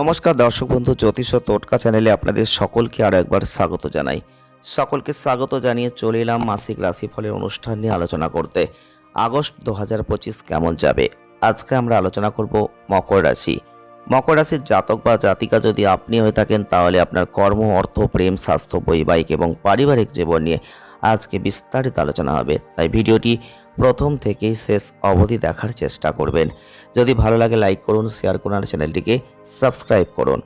নমস্কার, দর্শক বন্ধু, জ্যোতিষ টোটকা চ্যানেলে আপনাদের সকলকে আর একবার স্বাগত জানাই। সকলকে স্বাগত জানিয়ে চলে এলাম মাসিক রাশিফলের অনুষ্ঠান নিয়ে আলোচনা করতে। আগস্ট দু হাজার পঁচিশ কেমন যাবে? আজকে আমরা আলোচনা করব মকর রাশি। মকর রাশির জাতক বা জাতিকা যদি আপনি হয়ে থাকেন, তাহলে আপনার কর্ম, অর্থ, প্রেম, স্বাস্থ্য, বৈবাহিক এবং পারিবারিক জীবন নিয়ে আজকে বিস্তারিত আলোচনা হবে। তাই ভিডিওটি প্রথম থেকেই শেষ অবধি দেখার চেষ্টা করবেন। যদি ভালো লাগে লাইক করুন শেয়ার করুন, আর চ্যানেলটিকে সাবস্ক্রাইব করুন।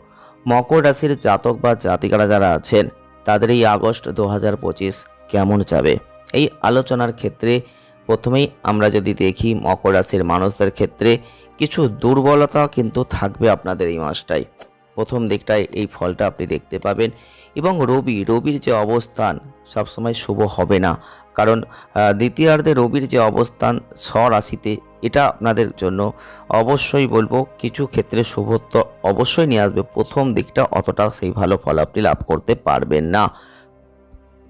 মকর রাশির জাতক বা জাতিকারা যারা আছেন, তাদের এই আগস্ট দু হাজার পঁচিশ কেমন যাবে? এই আলোচনার ক্ষেত্রে প্রথমেই আমরা যদি দেখি, মকর রাশির মানুষদের ক্ষেত্রে কিছু দুর্বলতা কিন্তু থাকবে আপনাদের এই মাসটায়। প্রথম দিকটায় এই ফলটা আপনি দেখতে পাবেন। এবং রবি, রবির যে অবস্থান সবসময় শুভ হবে না। কারণ দ্বিতীয়ার্ধে রবির যে অবস্থান স্বরাশিতে, এটা আপনাদের জন্য অবশ্যই বলব কিছু ক্ষেত্রে শুভত্ব অবশ্যই নিয়ে আসবে। প্রথম দিকটা অতটা সেই ভালো ফল আপনি লাভ করতে পারবেন না।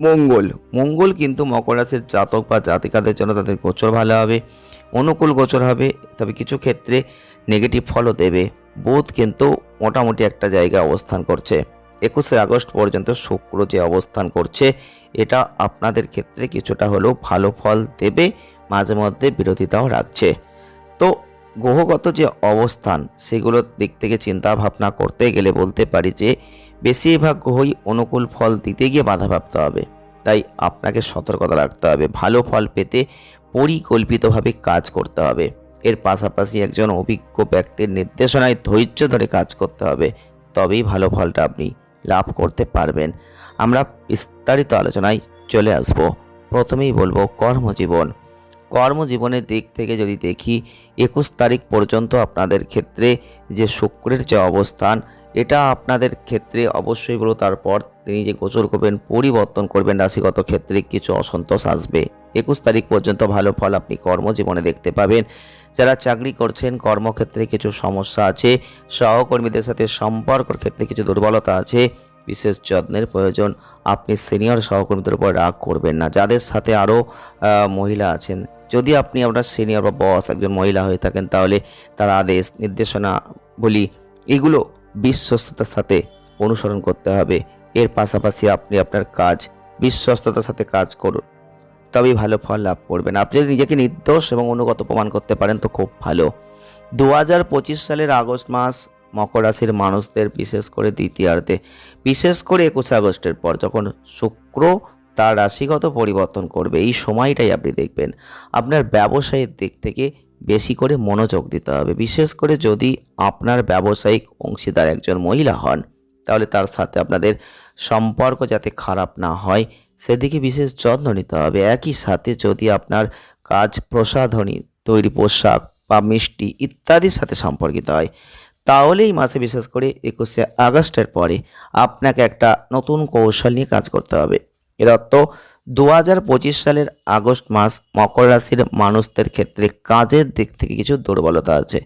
মঙ্গল মঙ্গল কিন্তু মকর রাশির জাতক বা জাতিকাদের জন্য তাদের গোচর ভালো হবে, অনুকূল গোচর হবে। তবে কিছু ক্ষেত্রে নেগেটিভ ফলও দেবে। বুধ কিন্তু মোটামুটি একটা জায়গায় অবস্থান করছে। একুশে আগস্ট পর্যন্ত শুক্র যে অবস্থান করছে, এটা আপনাদের ক্ষেত্রে কিছুটা হলেও ভালো ফল দেবে, মাঝে মধ্যে বিরোধিতাও রাখছে। তো গ্রহগত যে অবস্থান, সেগুলোর দিক থেকে চিন্তা ভাবনা করতে গেলে বলতে পারি যে, বেশিরভাগ গ্রহই অনুকূল ফল দিতে গিয়ে বাধাপ্রাপ্ত হবে। তাই আপনাকে সতর্কতা রাখতে হবে, ভালো ফল পেতে পরিকল্পিতভাবে কাজ করতে হবে। এর পাশাপাশি একজন অভিজ্ঞ ব্যক্তির নির্দেশনায় ধৈর্য ধরে কাজ করতে হবে, তবেই ভালো ফলটা আপনি লাভ করতে পারবেন। আমরা বিস্তারিত আলোচনায় চলে আসব। প্রথমেই বলব কর্মজীবন। কর্মজীবনের দিক থেকে যদি দেখি, একুশ তারিখ পর্যন্ত আপনাদের ক্ষেত্রে যে শুক্রের যে অবস্থান এটা আপনাদের ক্ষেত্রে অবশ্যই বলো। তারপর তিনি যে গোচর করবেন, পরিবর্তন করবেন রাশিগত ক্ষেত্রে কিছু অসন্তোষ আসবে। একুশ তারিখ পর্যন্ত ভালো ফল আপনি কর্মজীবনে দেখতে পাবেন। যারা চাকরি করছেন, কর্মক্ষেত্রে কিছু সমস্যা আছে, সহকর্মীদের সাথে সম্পর্কের ক্ষেত্রে কিছু দুর্বলতা আছে, বিশেষ যত্নের প্রয়োজন, আপনি সিনিয়র সহকর্মীদের উপর রাগ করবেন না। যাদের সাথে আরও মহিলা আছেন, যদি আপনি আপনার সিনিয়র বা বস একজন মহিলা হয়ে থাকেন, তাহলে তার আদেশ, নির্দেশনা বলি, এগুলো বিশ্বস্ততার সাথে অনুসরণ করতে হবে। এর পাশাপাশি আপনি আপনার কাজ, বিশ্বস্ততার সাথে কাজ করুন। তবেই ভালো ফল লাভ করবেন। আপনি যদি নিজেকে নির্দোষ এবং অনুগত প্রমাণ করতে পারেন, তো খুব ভালো। দু হাজার পঁচিশ সালের আগস্ট মাস মকর রাশির মানুষদের, বিশেষ করে দ্বিতীয়ার্ধে, বিশেষ করে একুশে আগস্টের পর যখন শুক্র তার রাশিগত পরিবর্তন করবে, এই সময়টাই আপনি দেখবেন। আপনার ব্যবসায়ের দিক থেকে বেশি করে মনোযোগ দিতে হবে। বিশেষ করে যদি আপনার ব্যবসায়িক অংশীদার একজন মহিলা হন, তাহলে তার সাথে আপনাদের সম্পর্ক যাতে খারাপ না হয়, সেদিকে বিশেষ যত্ন নিতে হবে। একই সাথে যদি আপনার কাজ প্রসাধনী, তৈরি পোশাক বা মিষ্টি ইত্যাদির সাথে সম্পর্কিত হয় তাহলে এই মাসে বিশেষ করে একুশে আগস্টের পরে আপনাকে একটা নতুন কৌশল নিয়ে কাজ করতে হবে। এর অর্থ দু পঁচিশ সালের আগস্ট মাস মকর রাশির মানুষদের ক্ষেত্রে কাজের দিক থেকে কিছু দুর্বলতা আছে।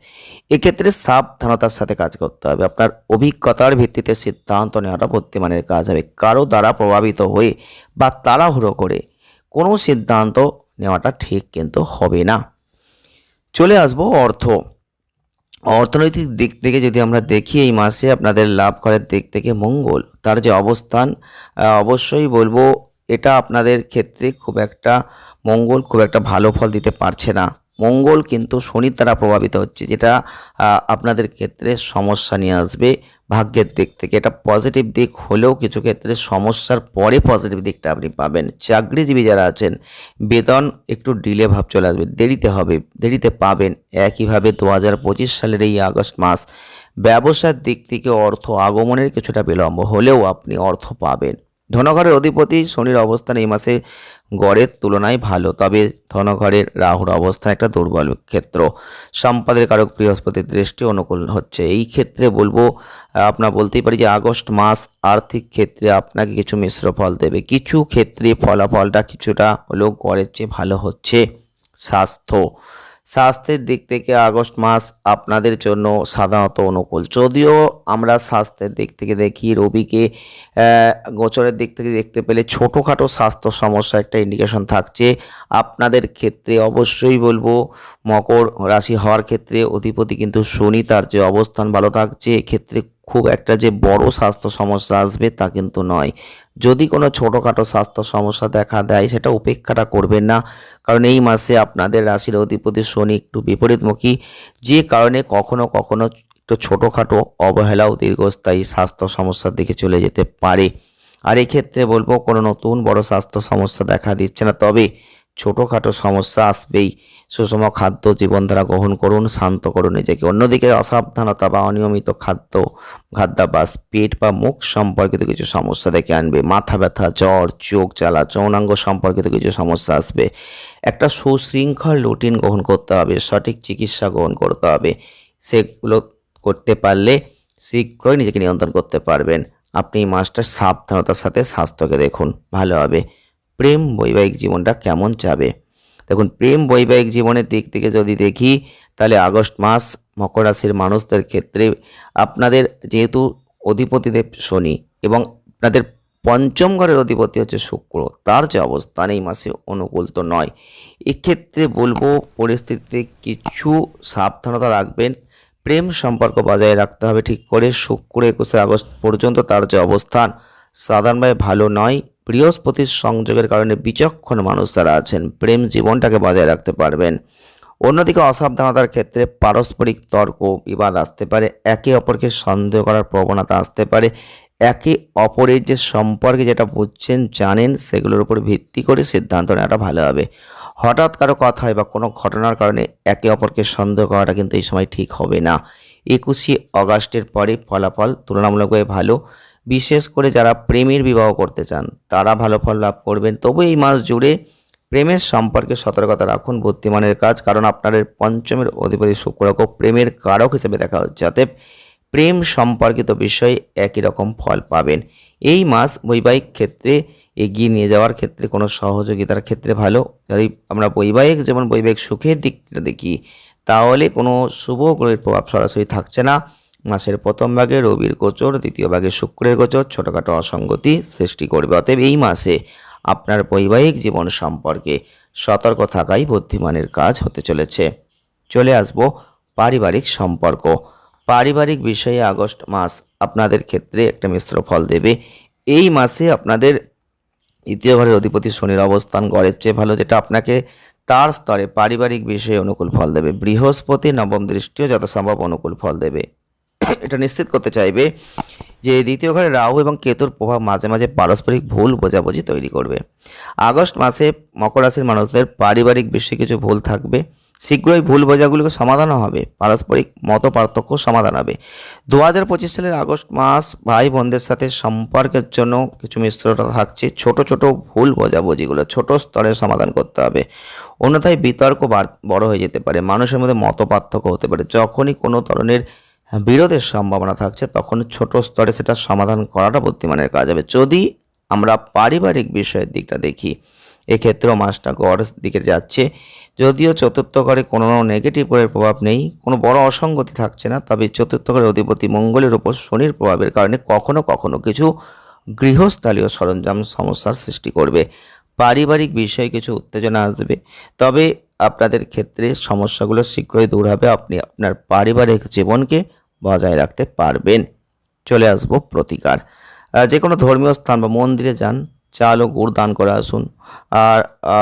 এক্ষেত্রে সাবধানতার সাথে কাজ করতে হবে। আপনার অভিজ্ঞতার ভিত্তিতে সিদ্ধান্ত নেওয়াটা বুদ্ধিমানের কাজ হবে। কারও দ্বারা প্রভাবিত হয়ে বা তাড়াহুড়ো করে কোনো সিদ্ধান্ত নেওয়াটা ঠিক কিন্তু হবে না। চলে আসব অর্থ। অর্থনৈতিক দিক থেকে যদি আমরা দেখি, এই মাসে আপনাদের লাভ করার দিক থেকে মঙ্গল। তার যে অবস্থান অবশ্যই বলব এটা আপনাদের ক্ষেত্রে খুব একটা মঙ্গল, খুব একটা ভালো ফল দিতে পারছে না। মঙ্গল কিন্তু শনির দ্বারা প্রভাবিত হচ্ছে, যেটা আপনাদের ক্ষেত্রে সমস্যা নিয়ে আসবে ভাগ্যের দিক থেকে। এটা পজিটিভ দিক হলেও কিছু ক্ষেত্রে সমস্যার পরে পজিটিভ দিকটা আপনি পাবেন। চাকরিজীবী যারা আছেন, বেতন একটু ডিলে ভাব চলে আসবে, দেরিতে হবে, দেরিতে পাবেন। একইভাবে দু হাজার পঁচিশ সালের এই আগস্ট মাস, ব্যবসার দিক থেকে অর্থ আগমনের কিছুটা বিলম্ব হলেও আপনি অর্থ পাবেন। ধনঘরের অধিপতি শনির অবস্থান এই মাসে গড়ের তুলনায় ভালো, তবে ধনঘরের রাহুর অবস্থান একটা দুর্বল ক্ষেত্র। সম্পাদের কারক বৃহস্পতির দৃষ্টি অনুকূল হচ্ছে। এই ক্ষেত্রে বলব, আপনার বলতেই পারি যে আগস্ট মাস আর্থিক ক্ষেত্রে আপনাকে কিছু মিশ্র ফল দেবে। কিছু ক্ষেত্রে ফলাফলটা কিছুটা হলেও গড়ের চেয়ে ভালো হচ্ছে। স্বাস্থ্য স্বাস্থ্যের দিক থেকে আগস্ট মাস আপনাদের জন্য সাধারণত অনুকূল। যদিও আমরা স্বাস্থ্যের দিক থেকে দেখি রবিকে গোচরের দিক থেকে দেখতে পেলে ছোটোখাটো স্বাস্থ্য সমস্যা একটা ইন্ডিকেশন থাকছে। আপনাদের ক্ষেত্রে অবশ্যই বলব, মকর রাশি হওয়ার ক্ষেত্রে অধিপতি কিন্তু শনি তার যে অবস্থান ভালো থাকছে, এক্ষেত্রে খুব একটা যে বড় স্বাস্থ্য সমস্যা আসবে তা কিন্তু নয়। যদি কোনো ছোটোখাটো স্বাস্থ্য সমস্যা দেখা দেয়, সেটা উপেক্ষাটা করবেন না। কারণ এই মাসে আপনাদের রাশির অধিপতি শনি একটু বিপরীতমুখী। যে কারণে কখনো কখনো একটু ছোটোখাটো অবহেলাও দীর্ঘস্থায়ী স্বাস্থ্য সমস্যার দিকে চলে যেতে পারে। আর এক্ষেত্রে বলব, কোনো নতুন বড় স্বাস্থ্য সমস্যা দেখা দিচ্ছে না। তবে ছোটোখাটো সমস্যা আসবেই। সুষম খাদ্য জীবনধারা গ্রহণ করুন, শান্ত করুন নিজেকে। অন্যদিকে অসাবধানতা বা অনিয়মিত খাদ্য, খাদ্যাভ্যাস, পেট বা মুখ সম্পর্কিত কিছু সমস্যা দেখে আনবে। মাথা ব্যথা, জ্বর, চোখ জ্বালা, যৌনাঙ্গ সম্পর্কিত কিছু সমস্যা আসবে। একটা সুশৃঙ্খল রুটিন গ্রহণ করতে হবে, সঠিক চিকিৎসা গ্রহণ করতে হবে। সেগুলো করতে পারলে শীঘ্রই নিজেকে নিয়ন্ত্রণ করতে পারবেন। আপনি এই মাসটা সাবধানতার সাথে স্বাস্থ্যকে দেখুন, ভালো হবে। প্রেম বৈবাহিক জীবনটা কেমন যাবে? দেখুন, প্রেম বৈবাহিক জীবনের দিক থেকে যদি দেখি, তাহলে আগস্ট মাস মকর রাশির মানুষদের ক্ষেত্রে আপনাদের যেহেতু অধিপতিদেব শনি এবং আপনাদের পঞ্চম ঘরের অধিপতি হচ্ছে শুক্র, তার যে অবস্থান এই মাসে অনুকূল তো নয়। এক্ষেত্রে বলব, পরিস্থিতিতে কিছু সাবধানতা রাখবেন। প্রেম সম্পর্ক বজায় রাখতে হবে ঠিক করে। শুক্র একুশে আগস্ট পর্যন্ত তার যে অবস্থান, সাধারণভাবে ভালো নয়। বৃহস্পতির সংযোগের কারণে বিচক্ষণ মানুষ যারা আছেন, প্রেম জীবনটাকে বজায় রাখতে পারবেন। অন্যদিকে অসাবধানতার ক্ষেত্রে পারস্পরিক তর্ক, বিবাদ আসতে পারে, একে অপরকে সন্দেহ করার প্রবণতা আসতে পারে। একে অপরের যে সম্পর্কে যেটা বুঝছেন, জানেন, সেগুলোর উপর ভিত্তি করে সিদ্ধান্ত নেওয়াটা ভালো হবে। হঠাৎ কারও কথায় বা কোনো ঘটনার কারণে একে অপরকে সন্দেহ করাটা কিন্তু এই সময় ঠিক হবে না। একুশে অগাস্টের পরে ফলাফল তুলনামূলকভাবে ভালো। বিশেষ করে যারা প্রেমের বিবাহ করতে চান, তারা ভালো ফল লাভ করবেন। তবু এই মাস জুড়ে প্রেমের সম্পর্কে সতর্কতা রাখুন বুদ্ধিমানের কাজ, কারণ আপনাদের পঞ্চমের অধিপতি শুক্রকে প্রেমের কারক হিসেবে দেখা হচ্ছে, অতএব প্রেম সম্পর্কিত বিষয়ে একই রকম ফল পাবেন। এই মাস বৈবাহিক ক্ষেত্রে এগিয়ে নিয়ে যাওয়ার ক্ষেত্রে কোনো সহযোগিতার ক্ষেত্রে ভালো। যদি আমরা বৈবাহিক যেমন বৈবাহিক সুখের দিকটা দেখি, তাহলে কোনো শুভ গ্রহের প্রভাব সরাসরি থাকছে না। মাসের প্রথম ভাগে রবির গোচর, দ্বিতীয় ভাগে শুক্রের গোচর, ছোটোখাটো অসঙ্গতি সৃষ্টি করবে। অতএব এই মাসে আপনার বৈবাহিক জীবন সম্পর্কে সতর্ক থাকাই বুদ্ধিমানের কাজ হতে চলেছে। চলে আসব পারিবারিক সম্পর্ক। পারিবারিক বিষয়ে আগস্ট মাস আপনাদের ক্ষেত্রে একটা মিশ্র ফল দেবে। এই মাসে আপনাদের দ্বিতীয় ঘরের অধিপতি শনির অবস্থান গড়ের চেয়ে ভালো, যেটা আপনাকে তার স্তরে পারিবারিক বিষয়ে অনুকূল ফল দেবে। বৃহস্পতি নবম দৃষ্টিও যথাসম্ভব অনুকূল ফল দেবে। এটা নিশ্চিত করতে চাইবে যে দ্বিতীয় ঘরে রাহু এবং কেতুর প্রভাব মাঝে মাঝে পারস্পরিক ভুল বোঝাবুঝি তৈরি করবে। আগস্ট মাসে মকর রাশির মানুষদের পারিবারিক বিষয়ে কিছু ভুল থাকবে। শীঘ্রই ভুল বোঝাগুলিকে সমাধানও হবে, পারস্পরিক মত পার্থক্য সমাধান হবে। দু হাজার পঁচিশ সালের আগস্ট মাস ভাই বোনদের সাথে সম্পর্কের জন্য কিছু মিশ্রতা থাকছে। ছোট ছোট ভুল বোঝাবুঝিগুলো ছোট স্তরে সমাধান করতে হবে। অন্যথায় বিতর্ক বড় হয়ে যেতে পারে। মানুষের মধ্যে মত পার্থক্য হতে পারে। যখনই কোনো ধরনের বিরোধের সম্ভাবনা থাকছে, তখন ছোট স্তরে সেটা সমাধান করাটা বুদ্ধিমানের কাজ হবে। যদি আমরা পারিবারিক বিষয়ের দিকটা দেখি, এক্ষেত্রেও মাসটা গড় দিকে যাচ্ছে। যদিও চতুর্থ ঘরে কোনো নেগেটিভ প্রভাব নেই, কোনো বড় অসঙ্গতি থাকছে না, তবে চতুর্থ ঘরের অধিপতি মঙ্গলের উপর শনির প্রভাবের কারণে কখনো কখনো কিছু গৃহস্থালীয় সরঞ্জাম সমস্যার সৃষ্টি করবে। পারিবারিক বিষয়ে কিছু উত্তেজনা আসবে, তবে আপনাদের ক্ষেত্রে সমস্যাগুলো শীঘ্রই দূর হবে। আপনি আপনার পারিবারিক জীবনকে বজায় রাখতে পারবেন। চলে আসব প্রতিকার। যে কোনো ধর্মীয় স্থান বা মন্দিরে যান, চাল ও গুড় দান করে আসুন। আর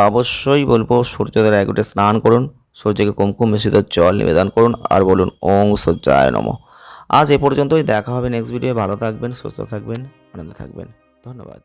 অবশ্যই বলব সূর্যোদয়ের এক ঘটে স্নান করুন, সূর্যকে কুমকুম মিশ্রিত জল নিবেদন করুন, আর বলুন, ওং সূর্যায় নম। আজ এ পর্যন্তই, দেখা হবে নেক্সট ভিডিও ভালো থাকবেন, সুস্থ থাকবেন, আনন্দে থাকবেন। ধন্যবাদ।